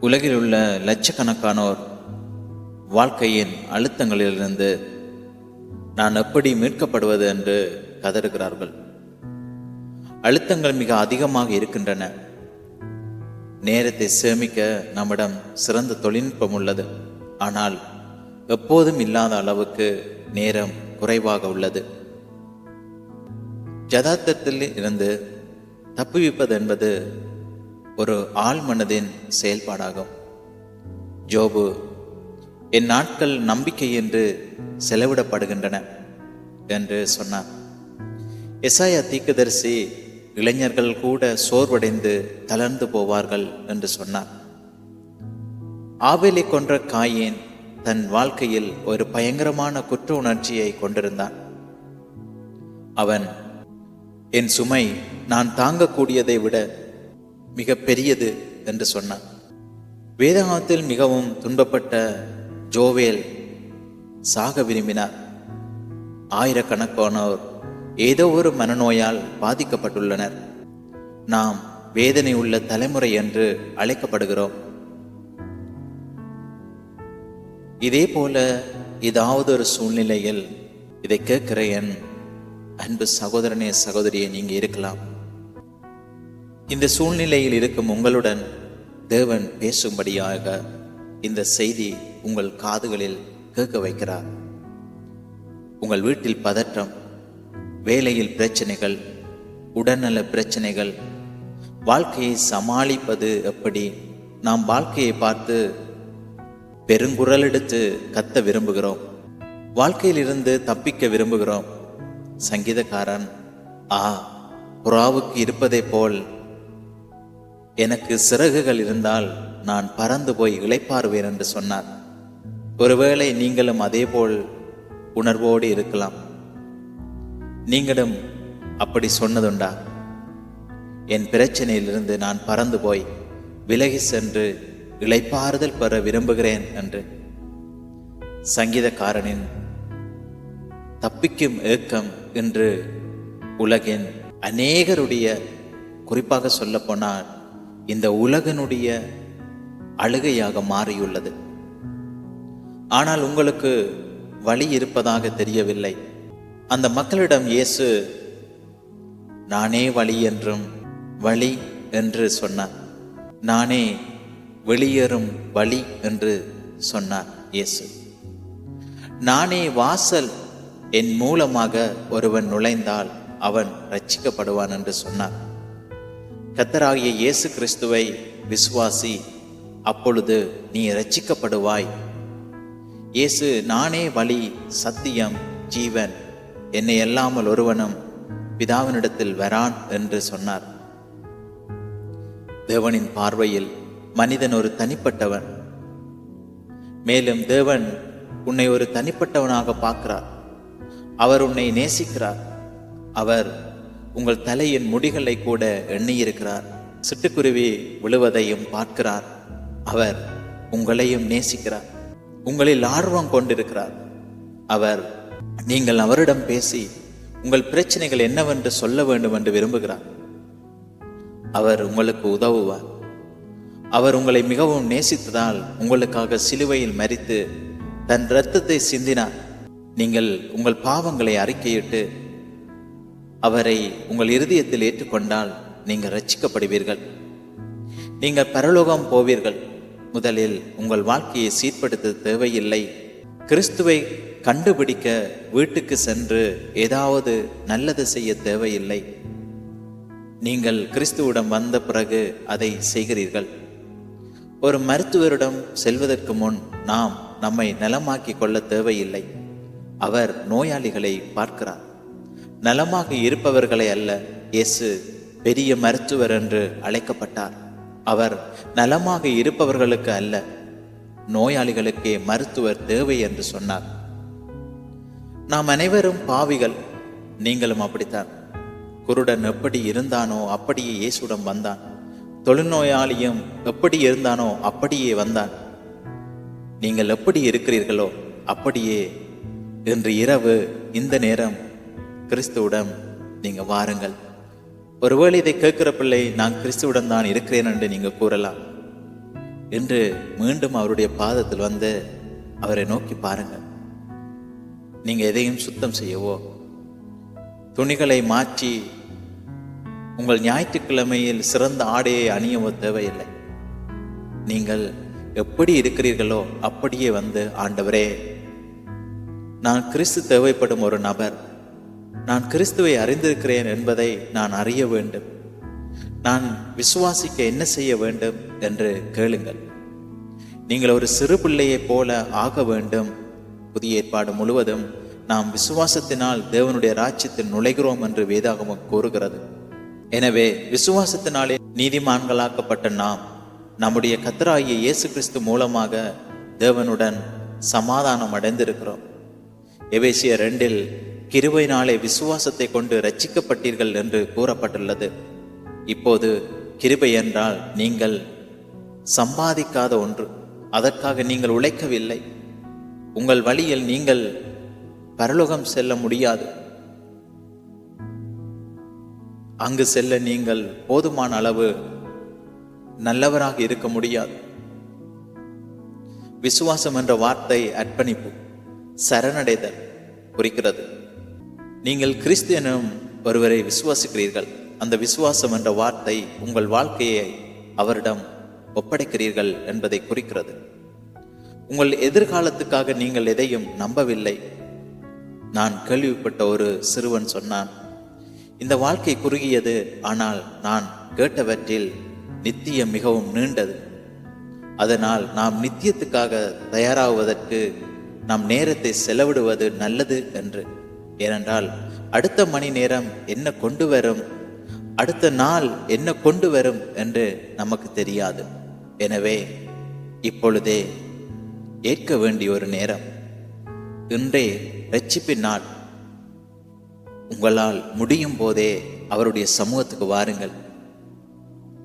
உலகில் உள்ள லட்சக்கணக்கானோர் வாழ்க்கையின் அழுத்தங்களிலிருந்து நான் எப்படி மீட்கப்படுவது என்று கதறுகிறார்கள். அழுத்தங்கள் மிக அதிகமாக இருக்கின்றன. நேரத்தை சேமிக்க நம்மிடம் சிறந்த தொழில்நுட்பம் உள்ளது. ஆனால் எப்போதும் இல்லாத அளவுக்கு நேரம் குறைவாக உள்ளது. ஜதார்த்தத்தில் இருந்து தப்புவிப்பது என்பது ஒரு ஆள் மனதின் செயல்பாடாகும். ஜோபு என் நாட்கள் நம்பிக்கை என்று செலவிடப்படுகின்றன என்று சொன்னார். எசாயா தீக்குதரிசி இளைஞர்கள் கூட சோர்வடைந்து தளர்ந்து போவார்கள் என்று சொன்னார். ஆவேலை கொன்ற காயின் தன் வாழ்க்கையில் ஒரு பயங்கரமான குற்ற உணர்ச்சியை கொண்டிருந்தான். அவன் என் சுமை நான் தாங்கக்கூடியதை விட மிக பெரியது என்று சொன்னார். வேதகாலத்தில் மிகவும் துன்பப்பட்ட ஜோவேல் சாக விரும்பினார். ஆயிரக்கணக்கானோர் ஏதோ ஒரு மனநோயால் பாதிக்கப்பட்டுள்ளனர். நாம் வேதனை உள்ள தலைமுறை என்று அழைக்கப்படுகிறோம். இதே போல ஏதாவது ஒரு சூழ்நிலையில் இதை கேட்கிற என் அன்பு சகோதரனே சகோதரியே நீங்க இருக்கலாம். இந்த சூழ்நிலையில் இருக்கும் உங்களுடன் தேவன் பேசும்படியாக இந்த செய்தி உங்கள் காதுகளில் கேட்க வைக்கிறார். உங்கள் வீட்டில் பதற்றம் வேலையில் பிரச்சனைகள் உடல்நல பிரச்சனைகள் வாழ்க்கையை சமாளிப்பது எப்படி? நாம் வாழ்க்கையை பார்த்து பெருங்குரல் எடுத்து கத்த விரும்புகிறோம். வாழ்க்கையிலிருந்து தப்பிக்க விரும்புகிறோம். சங்கீதக்காரன் ஆ புறாவுக்கு இருப்பதை போல் எனக்கு சிறகுகள் இருந்தால் நான் பறந்து போய் இழைப்பாருவேன் என்று சொன்னார். ஒருவேளை நீங்களும் அதேபோல் உணர்வோடு இருக்கலாம். நீங்களும் அப்படி சொன்னதுண்டா? என் பிரச்சனையிலிருந்து நான் பறந்து போய் விலகி சென்று இழைப்பாறுதல் பெற விரும்புகிறேன் என்று. சங்கீதக்காரனின் தப்பிக்கும் ஏக்கம் என்று உலகின் அநேகருடைய குறிப்பாக சொல்லப்போனால் இந்த உலகனுடைய அழுகையாக மாறியுள்ளது. ஆனால் உங்களுக்கு வழி இருப்பதாக தெரியவில்லை. அந்த மக்களிடம் இயேசு நானே வழி என்றும் வழி என்று சொன்னார். நானே வெளியேறும் வழி என்று சொன்னார் இயேசு. நானே வாசல் என் மூலமாக ஒருவன் நுழைந்தால் அவன் ரட்சிக்கப்படுவான் என்று சொன்னார். கத்தராகிய இயேசு கிறிஸ்துவை விசுவாசி அப்பொழுது நீ ரட்சிக்கப்படுவாய் இயேசு நானே வழி சத்தியம் ஜீவன் என்னை அல்லாமல் ஒருவனும் பிதாவினிடத்தில் வரான் என்று சொன்னார். தேவனின் பார்வையில் மனிதன் ஒரு தனிப்பட்டவன். மேலும் தேவன் உன்னை ஒரு தனிப்பட்டவனாக பார்க்கிறார். அவர் உன்னை நேசிக்கிறார். அவர் உங்கள் தலையின் முடிகளை கூட எண்ணியிருக்கிறார். சிட்டுக்குருவி விழுவதையும் பார்க்கிறார். அவர் உங்களையும் நேசிக்கிறார். உங்களில் ஆர்வம் கொண்டிருக்கிறார். அவர் நீங்கள் அவரிடம் பேசி உங்கள் பிரச்சனைகள் என்னவென்று சொல்ல வேண்டும் என்று விரும்புகிறார். அவர் உங்களுக்கு உதவுவார். அவர் உங்களை மிகவும் நேசித்ததால் உங்களுக்காக சிலுவையில் மறித்து தன் இரத்தத்தை சிந்தினார். நீங்கள் உங்கள் பாவங்களை அறிக்கையிட்டு அவரை உங்கள் இருதயத்தில் ஏற்றுக்கொண்டால் நீங்கள் ரட்சிக்கப்படுவீர்கள் நீங்கள் பரலோகம் போவீர்கள். முதலில் உங்கள் வாழ்க்கையை சீர்படுத்த தேவையில்லை. கிறிஸ்துவை கண்டுபிடிக்க வீட்டுக்கு சென்று ஏதாவது நல்லது செய்ய தேவையில்லை. நீங்கள் கிறிஸ்துவிடம் வந்த பிறகு அதை செய்கிறீர்கள். ஒரு மருத்துவரிடம் செல்வதற்கு முன் நாம் நம்மை நலமாக்கிக் கொள்ள தேவையில்லை. அவர் நோயாளிகளை பார்க்கிறார். நலமாக இருப்பவர்களை அல்ல இயேசு பெரிய மருத்துவர் என்று அழைக்கப்பட்டார். அவர் நலமாக இருப்பவர்களுக்கு அல்ல நோயாளிகளுக்கே மருத்துவர் தேவை என்று சொன்னார். நாம் அனைவரும் பாவிகள் நீங்களும் அப்படித்தான். குருடன் எப்படி இருந்தானோ அப்படியே இயேசுடன் வந்தான். தொழுநோயாளியும் எப்படி இருந்தானோ அப்படியே வந்தான். நீங்கள் எப்படி இருக்கிறீர்களோ அப்படியே இன்று இரவு இந்த நேரம் கிறிஸ்துவிடம் நீங்க வாருங்கள். ஒருவேளை இதை கேட்கிற பிள்ளை நான் கிறிஸ்துவுடன் தான் இருக்கிறேன் என்று நீங்க கூறலாம். என்று மீண்டும் அவருடைய பாதத்தில் வந்து அவரை நோக்கி பாருங்கள். நீங்க எதையும் சுத்தம் செய்யவோ துணிகளை மாற்றி உங்கள் ஞாயிற்றுக்கிழமையில் சிறந்த ஆடையை அணியவோ தேவையில்லை. நீங்கள் எப்படி இருக்கிறீர்களோ அப்படியே வந்து ஆண்டவரே நான் கிறிஸ்து தேவைப்படும் ஒரு நபர். நான் கிறிஸ்துவை அறிந்திருக்கிறேன் என்பதை நான் அறிய வேண்டும். நான் விசுவாசிக்க என்ன செய்ய வேண்டும் என்று கேளுங்கள். நீங்கள் ஒரு சிறு பிள்ளையைப் போல ஆக வேண்டும். புதிய ஏற்பாடு முழுவதும் நாம் விசுவாசத்தினால் தேவனுடைய ராஜ்யத்தில் நுழைகிறோம் என்று வேதாகமம் கூறுகிறது. எனவே விசுவாசத்தினாலே நீதிமான்களாக்கப்பட்ட நாம் நம்முடைய கத்தராகிய இயேசு கிறிஸ்து மூலமாக தேவனுடன் சமாதானம் அடைந்திருக்கிறோம் எவேசிய ரெண்டில் கிருபையினாலே விசுவாசத்தை கொண்டு ரட்சிக்கப்பட்டீர்கள் என்று கூறப்பட்டுள்ளது. இப்போது கிருபை என்றால் நீங்கள் சம்பாதிக்காத ஒன்று. அதற்காக நீங்கள் உழைக்கவில்லை. உங்கள் வழியில் நீங்கள் பரலோகம் செல்ல முடியாது. அங்கு செல்ல நீங்கள் போதுமான அளவு நல்லவராக இருக்க முடியாது. விசுவாசம் என்ற வார்த்தை அர்ப்பணிப்பு சரணடைதல் குறிக்கிறது. நீங்கள் கிறிஸ்து எனும் ஒருவரை விசுவாசிக்கிறீர்கள். அந்த விசுவாசம் என்ற வார்த்தை உங்கள் வாழ்க்கையை அவரிடம் ஒப்படைக்கிறீர்கள் என்பதை குறிக்கிறது. உங்கள் எதிர்காலத்துக்காக நீங்கள் எதையும் நம்பவில்லை. நான் கேள்விப்பட்ட ஒரு சிறுவன் சொன்னான் இந்த வாழ்க்கை குறுகியது ஆனால் நான் கேட்டவற்றில் நித்தியம் மிகவும் நீண்டது. அதனால் நாம் நித்தியத்துக்காக தயாராகுவதற்கு நாம் நேரத்தை செலவிடுவது நல்லது என்று. ஏனென்றால் அடுத்த மணி நேரம் என்ன கொண்டு வரும்? அடுத்த நாள் என்ன கொண்டு வரும் என்று நமக்கு தெரியாது. எனவே இப்பொழுதே ஏற்க வேண்டிய ஒரு நேரம். இன்றே ரட்சிப்பின் நாள். உங்களால் முடியும் போதே அவருடைய சமூகத்துக்கு வாருங்கள்.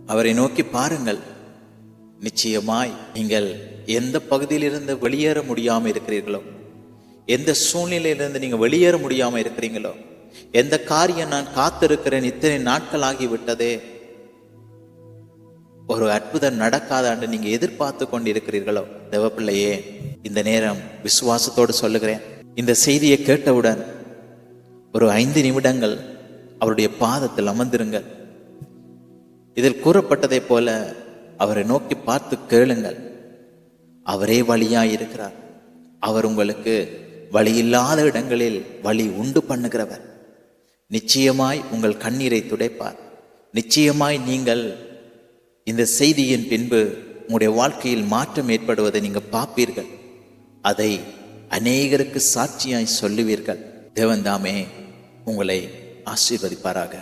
அவரை நோக்கி பாருங்கள். நிச்சயமாய் நீங்கள் எந்த பகுதியிலிருந்து வெளியேற முடியாமல் இருக்கிறீர்களோ. எந்த சூழ்நிலையிலிருந்து நீங்க வெளியேற முடியாமல் இருக்கிறீங்களோ எந்த காரியம் நான் காத்திருக்கிறேன் இத்தனை நாட்கள் ஆகிவிட்டதே ஒரு அற்புதம் நடக்காதான்னு நீங்க எதிர்பார்த்து கொண்டு இருக்கிறீர்களோ தேவப்பிள்ளையே இந்த நேரம் விசுவாசத்தோடு சொல்லுகிறேன். இந்த செய்தியை கேட்டவுடன் ஒரு ஐந்து நிமிடங்கள் அவருடைய பாதத்தில் அமர்ந்திருங்கள். இதில் கூறப்பட்டதைப் போல அவரை நோக்கி பார்த்து கேளுங்கள். அவரே வழியாய் இருக்கிறார். அவர் உங்களுக்கு வழியில்லாத இடங்களில் வழி உண்டு பண்ணுகிறவர். நிச்சயமாய் உங்கள் கண்ணீரை துடைப்பார். நிச்சயமாய் நீங்கள் இந்த செய்தியின் பின்பு உங்களுடைய வாழ்க்கையில் மாற்றம் ஏற்படுவதை நீங்கள் பார்ப்பீர்கள். அதை அநேகருக்கு சாட்சியாய் சொல்லுவீர்கள். தேவன்தாமே உங்களை ஆசீர்வதிப்பாராக.